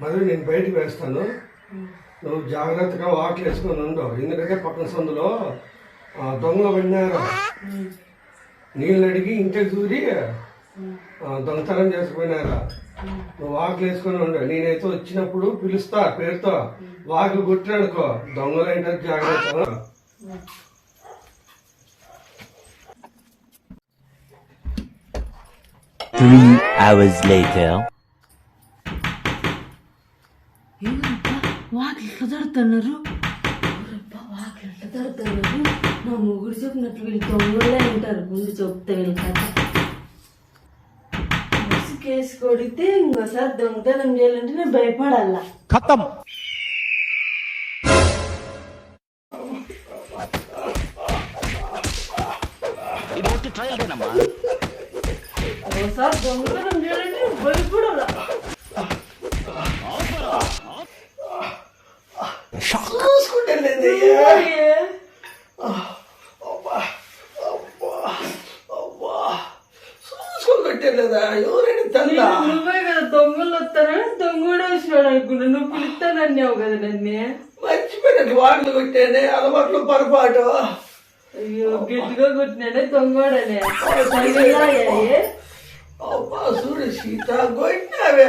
మరి నేను బయటకు వేస్తాను. నువ్వు జాగ్రత్తగా వాటర్ వేసుకొని ఉండవు ఎందుకంటే పక్కన సందులో దొంగలు పడినారు నీళ్ళు అడిగి ఇంటికి దూరి దొంగతనం చేసుకుపోయినారా నువ్వు వాకిలు వేసుకొని ఉండవు నేనైతే వచ్చినప్పుడు పిలుస్తా పేరుతో. వాకి కొట్టానుకో. దొంగలు ఏంటారు జాగ్రత్త. Three hours later. ఏదబ్బా వాకి ఇట్లా తడుతున్నారు వాకి ఇట్లా తడుతున్నారు నా చెప్పినట్టు వీళ్ళు దొంగలే ఉంటారు ముందు చెప్తే వీళ్ళ కథ కేసు కొడితే ఇంకోసారి దొంగతనం చేయాలంటే నేను భయపడాలా ఖతం ట్రయల్ ఓసారి దొంగతనం చేయాలంటే భయపడాలా ఏ? చూసుకోగట్టలేదా ఎవరైనా తెల్లా? నువ్వే కదా దొంగలు వస్తారని దొంగడు వచ్చినాడు అనుకున్నా. నువ్వు పిలుస్తానన్నావు కదా నన్ను. మర్చిపోయినట్టు వాటిని కొట్టానే అలవాట్లు పొరపాటు. అయ్యో గట్టిగా కొట్టినాడే దొంగోడనే అబ్బా చూడు సీత కొట్టినావే.